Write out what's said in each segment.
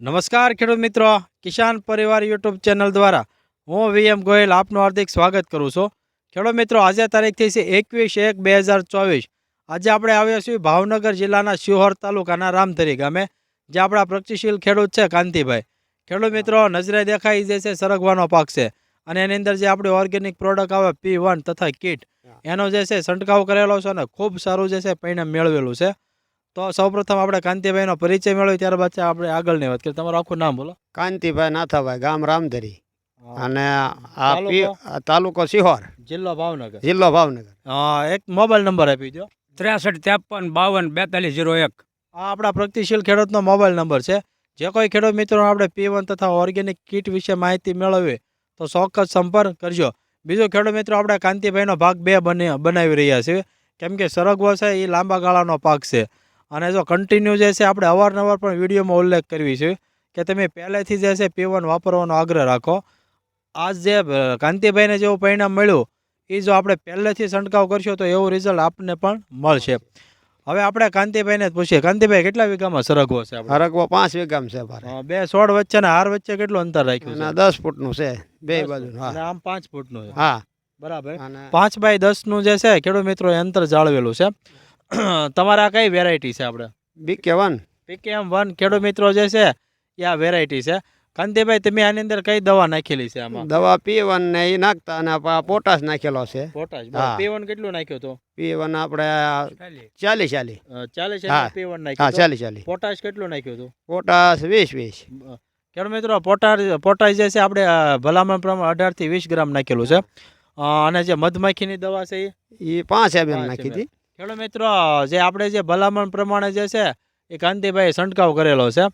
નમસ્કાર ખેડૂત મિત્રો. કિસાન પરિવાર યુટ્યુબ ચેનલ દ્વારા હું વીએમ ગોયલ આપનું હાર્દિક સ્વાગત કરું છું. ખેડૂત મિત્રો આજે તારીખ થઈ છે એકવીસ એક બે હજાર ચોવીસ. આજે આપણે આવ્યા છીએ ભાવનગર જિલ્લાના શિહોર તાલુકાના રામધરી ગામે જે આપણા પ્રગતિશીલ ખેડૂત છે કાંતિભાઈ. ખેડૂત મિત્રો નજરે દેખાઈ જે છે સરગવાનો પાક છે અને એની અંદર જે આપણી ઓર્ગેનિક પ્રોડક્ટ આવે પી વન તથા કીટ એનો જે છે છંટકાવ કરેલો છે અને ખૂબ સારું જે છે પરિણામ મેળવેલું છે. તો સૌપ્રથમ આપણે કાંતિભાઈનો પરિચય મેળવી ત્યારબાદ આપણે આગળની વાત કરીએ. તમારું આખું નામ બોલો. કાંતિભાઈ નાથાભાઈ ગામ રામધરી. અને આ પી- આ તાલુકો સિહોર. જિલ્લો ભાવનગર. જિલ્લો ભાવનગર. હા, એક મોબાઈલ નંબર આપી દો ત્રેસઠ ત્રેપન બાવન બેતાલીસ જીરો એક. આ આપણા પ્રગતિશીલ ખેડૂતનો મોબાઈલ નંબર છે. જે કોઈ ખેડૂત મિત્રો આપણે પી વન તથા ઓર્ગેનિક કીટ વિશે માહિતી મેળવવી તો ચોક્કસ સંપર્ક કરજો. બીજો ખેડૂત મિત્રો આપણે કાંતિભાઈનો ભાગ બે બની બનાવી રહ્યા છીએ. કેમ કે સરગવો છે એ લાંબા ગાળાનો પાક છે. અને જો કન્ટિન્યુ જે છે આપણે અવારનવાર પણ વિડીયોમાં ઉલ્લેખ કરવી છે કે તમે પહેલેથી જે છે પીવાનું વાપરવાનો આગ્રહ રાખો. આજ જે કાંતિભાઈને જેવું પરિણામ મળ્યું એ જો આપણે પહેલેથી છંટકાવ કરશો તો એવું રિઝલ્ટ આપને પણ મળશે. હવે આપણે કાંતિભાઈને જ પૂછીએ. કાંતિભાઈ કેટલા વીઘામાં સરગવો છે સરગવો પાંચ વીઘામાં છે બે છોડ વચ્ચેના હાર વચ્ચે કેટલું અંતર રાખ્યું છે? દસ ફૂટનું છે. બે બાજુ આમ પાંચ ફૂટનું છે. હા. બરાબર. પાંચ બાય દસનું જે છે ખેડૂત મિત્રો એ અંતર જાળવેલું છે. તમારે કઈ વેરાયટી છે આપણે બીકે વન પીકેએમ વન ખેડૂત મિત્રો જે છે એ આ વેરાયટી છે. કાંતિભાઈ તમે આની અંદર કઈ દવા નાખેલી છે આમાં? દવા પી વન ને એ નાખતા અને પોટાશ નાખેલો છે. પોટાશ પી વન કેટલું નાખ્યું તો પી વન આપણે ચાલીસ ચાલીસ. ચાલીસ. પી વન નાખ્યું. ચાલીસ ચાલીસ. પોટાશ કેટલું નાખ્યું હતું? પોટાશ વીસ વીસ. ખેડૂત મિત્રો પોટાશ પોટાશ જે છે આપણે ભલામણ પ્રમાણે અઢારથી વીસ ગ્રામ નાખેલું છે. અને જે મધમાખીની દવા છે એ એ પાંચ એમ નાખી હતી. ખેડૂત મિત્રો જે આપણે જે ભલામણ પ્રમાણે જે છે એ કાંતિભાઈ છંટકાવ કરેલો છે.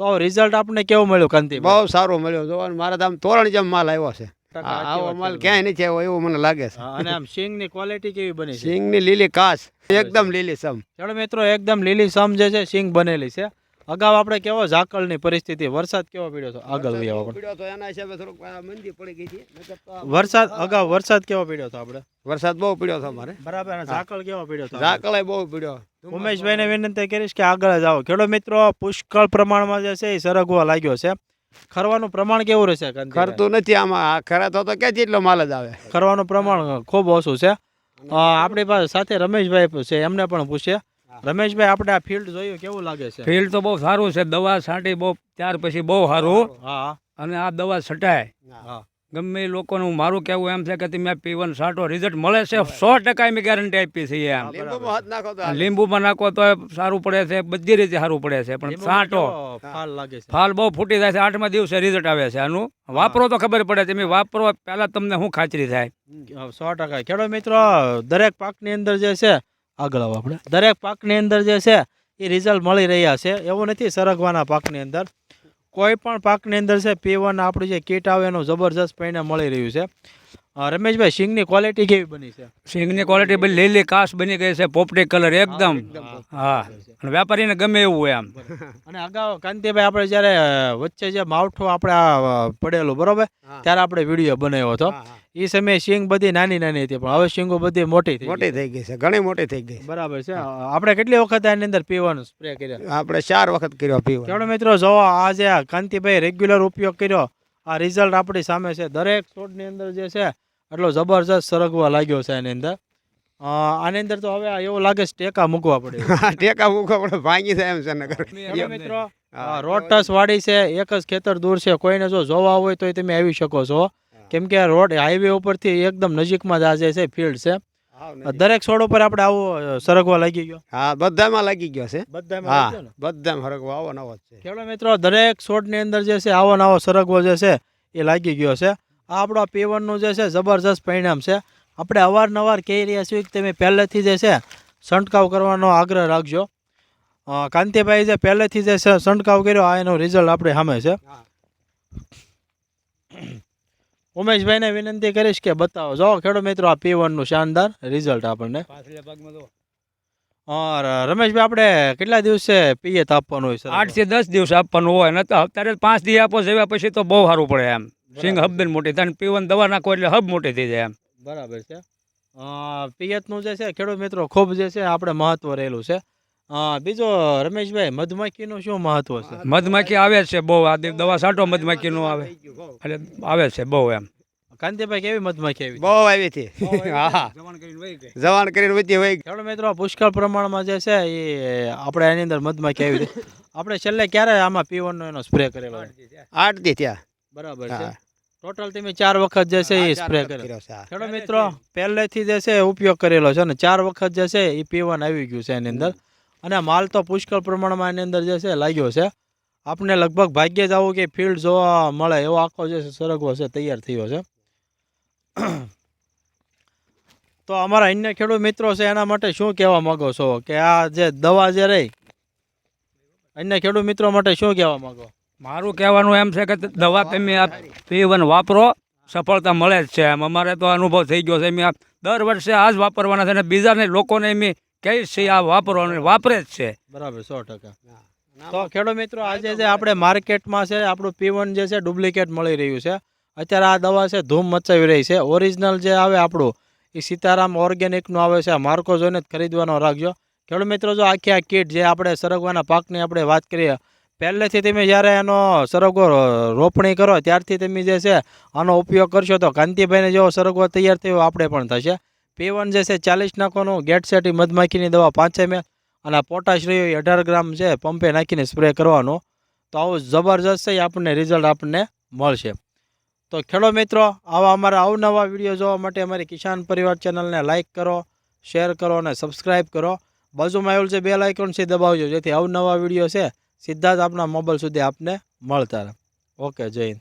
તો રિઝલ્ટ આપણને કેવું મળ્યું કાંતિ બહુ સારું મળ્યો જોવાનું મારે તો આમ તોરણ જેમ માલ આવ્યો છે. આવો માલ. ક્યાંય નથી આવ્યો એવું મને લાગે છે. અને આમ સિંગની ક્વોલિટી કેવી બની છે? સિંગની લીલી કાસ એકદમ લીલી સમ. ચલો મિત્રો એકદમ લીલી સમ જે છે સિંગ બનેલી છે. અગાઉ આપણે કેવો ઝાકળની પરિસ્થિતિ વરસાદ કેવો પડ્યો હતો? આગળ વહી આવો એના હિસાબે થોડુંક મંદી પડી ગઈ હતી નકર તો આ વરસાદ અગાઉ વરસાદ કેવો પડ્યો હતો આપણે? વરસાદ બહુ પડ્યો હતો અમારે. બરાબર ઝાકળ કેવો પડ્યો હતો ઝાકળે બહુ પડ્યો. ઉમેશભાઈને વિનંતી કરીશ કે આગળ જ આવો. ખેડૂત મિત્રો પુષ્કળ પ્રમાણમાં જે છે એ સરગવા લાગ્યો છે. ખરવાનું પ્રમાણ કેવું રહેશે ખરતું નથી આમાં. ખરા તો ક્યાં જેટલો માલ જ આવે. ખરવાનું પ્રમાણ ખૂબ ઓછું છે. આપણી પાસે સાથે રમેશભાઈ છે એમને પણ પૂછીએ રમેશભાઈ આપણે આ ફિલ્ડ જોયું કેવું લાગે છે? ફિલ્ડ તો બહુ સારું છે. દવા છાંટી બહુ ત્યાર પછી બહુ સારું. હા. અને આ દવા છટાય. ગમે એ લોકોનું મારું કહેવું એમ છે કે તમે પીવન સાટો રિઝલ્ટ મળે છે. સો ટકા મેં ગેરંટી આપી છે એમ. લીંબુમાં નાખો તો આ લીંબુમાં નાખો તો સારું પડે છે. બધી રીતે સારું પડે છે. પણ સાટો ફાલ લાગે છે? ફાલ બહુ ફૂટી જાય છે. આઠમા દિવસે રિઝલ્ટ આવે છે આનું. વાપરો તો ખબર પડે. તમે વાપરો પહેલા તમને શું ખાતરી થાય? સો ટકા. ખેડૂત મિત્રો દરેક પાકની અંદર જે છે આગળ આવો આપણે. દરેક પાકની અંદર જે છે, એ રિઝલ્ટ મળી રહ્યા છે. એવું નથી સરગવાના પાકની અંદર. કોઈ પણ પાકની અંદર છે પીવાના આપણું જે કીટ આવે એનું જબરજસ્ત પરિણામ મળી રહ્યું છે. રમેશભાઈ સિંગની ક્વોલિટી કેવી બની છે? સિંગની ક્વોલિટી બધી લીલી કાસ બની ગઈ છે પોપટી કલર એકદમ. હા. અને વેપારીને ગમે એવું હોય આમ. અને અગાઉ કાંતિભાઈ આપણે જ્યારે વચ્ચે જે માવઠું આપણે આ પડેલું બરોબર? ત્યારે આપણે વીડિયો બનાવ્યો હતો. એ સમયે સિંગ બધી નાની નાની હતી પણ હવે સિંગો બધી મોટી થઈ મોટી થઈ ગઈ છે ઘણી મોટી થઈ ગઈ બરાબર છે. આપણે કેટલી વખત આની અંદર પીવાનું સ્પ્રે કર્યા? આપણે ચાર વખત કર્યો પીવા મિત્રો જો આજે કાંતિભાઈ રેગ્યુલર ઉપયોગ કર્યો આ રિઝલ્ટ આપણી સામે છે. દરેક છોડની અંદર જે છે એટલો જબરજસ્ત સરગવા લાગ્યો છે એની અંદર. આની અંદર તો હવે એવું લાગે છે ટેકા મૂકવા પડે. ટેકા મૂકવા પડે ભાંગી જાય એમ છે નગર મિત્રો. રોડ ટચ વાડી છે એક જ ખેતર દૂર છે. કોઈને જો જોવા હોય તો તમે આવી શકો છો. કેમ કે રોડ હાઈવે ઉપરથી એકદમ નજીકમાં જ આ જે છે ફિલ્ડ છે. દરેક છોડ ઉપર આપણે આવો સરગવા લાગી ગયો. હા બધામાં લાગી ગયો છે. બધામાં ને? બધામાં હરકવો આવો નવો છે. ખેડૂત મિત્રો દરેક છોડની અંદર જે છે આવો નવો સરગવો જે છે એ લાગી ગયો છે. આ આપણો પીવણનું જે છે જબરજસ્ત પરિણામ છે. આપણે અવારનવાર કહી રહ્યા છીએ કે તમે પહેલેથી જે છે છંટકાવ કરવાનો આગ્રહ રાખજો. કાંતિભાઈ જે પહેલેથી જે છે છંટકાવ કર્યો આ એનું રિઝલ્ટ આપણે સામે છે. હા. ઉમેશભાઈને વિનંતી કરીશ કે બતાવો. જો ખેડૂત મિત્રો આ પીવનનું શાનદાર રિઝલ્ટ આપણને. રમેશભાઈ આપણે કેટલા દિવસે પિયત આપવાનું હોય આઠથી દસ દિવસ આપવાનું હોય ને તો અત્યારે પાંચ દિવસ આપો જેવા પછી તો બહુ સારું પડે એમ. સિંગ હબબેન મોટી થાય પીવન દવા નાખો એટલે હબ મોટી થઈ જાય એમ. બરાબર છે. પિયતનું જે છે ખેડૂત મિત્રો ખૂબ જે છે આપણે મહત્વ રહેલું છે. હા બીજો રમેશભાઈ મધમાખીનું શું મહત્વ છે? મધમાખી આવે છે બહુ. આ દવા છાંટો મધમાખીનું આવે. એટલે આવે છે બહુ એમ. કાંતિભાઈ કેવી મધમાખી આવી? બહુ આવી હતી. હા. જવાન કરીને વધી હોય મિત્રો પુષ્કળ પ્રમાણમાં જે છે એ આપણે એની અંદર મધમાખી આવી હતી. આપણે છેલ્લે ક્યારે આમાં પીવાનો એનો સ્પ્રે કરેલો આઠ દી થયા. બરાબર છે. ટોટલ તમે ચાર વખત જે છે એ સ્પ્રે કરેલો હા. મિત્રો પહેલેથી જે છે ઉપયોગ કરેલો છે ને ચાર વખત જે છે એ પીવન આવી ગયું છે એની અંદર. અને માલ તો પુષ્કળ પ્રમાણમાં એની અંદર જે છે લાગ્યો છે. આપને લગભગ ભાગ્યે જ આવો કે ફિલ્ડ જોવા મળે એવો આખો જે સરગવો છે તૈયાર થયો છે. તો અમારા અન્ય ખેડૂત મિત્રો છે એના માટે શું કહેવા માગો છો? કે આ જે દવા જે રહી, અન્ય ખેડૂત મિત્રો માટે શું કહેવા માગો? મારું કહેવાનું એમ છે કે દવા તમે આ પીવન વાપરો, સફળતા મળે જ છે એમ. અમારે તો અનુભવ થઈ ગયો છે. એમ દર વર્ષે આ જ વાપરવાના છે અને બીજાને લોકોને એમ કહીશ છે આ વાપરો અને વાપરે જ છે. બરાબર સો ટકા. તો ખેડૂત મિત્રો આજે જે આપણે માર્કેટમાં છે આપણું પીવન જે છે ડુપ્લિકેટ મળી રહ્યું છે. અત્યારે આ દવા છે ધૂમ મચાવી રહી છે. ઓરિજિનલ જે આવે આપણું એ સીતારામ ઓર્ગેનિકનું આવે છે. માર્કો જોઈને જ ખરીદવાનો રાખજો. ખેડૂત મિત્રો જો આખી આ કીટ જે આપણે સરગવાના પાકની આપણે વાત કરીએ પહેલેથી તમે જ્યારે એનો સરગવો રોપણી કરો ત્યારથી તમે જે છે આનો ઉપયોગ કરશો તો કાંતિભાઈને જેવો સરગવો તૈયાર થયો આપણે પણ થશે. પીવન જે છે, ચાલીસ નાખવાનું, ગેટ સેટી મધમાખીની દવા પાંચે મેં અને પોટાશ રહી એ અઢાર ગ્રામ છે, પંપે નાખીને સ્પ્રે કરવાનો. તો આવું જબરજસ્ત એ આપણને રિઝલ્ટ આપણને મળશે. તો ખેડો મિત્રો, આવા અમારા અવનવા વીડિયો જોવા માટે અમારી કિસાન પરિવાર ચેનલને લાઇક કરો શેર કરો અને સબસ્ક્રાઇબ કરો. બાજુમાં આવેલું છે બેલ આઇકોન છે દબાવજો, જેથી અવનવા વીડિયો છે, સીધા જ આપણા મોબાઈલ સુધી આપને મળતા રહે. ઓકે, જય હિન્દ.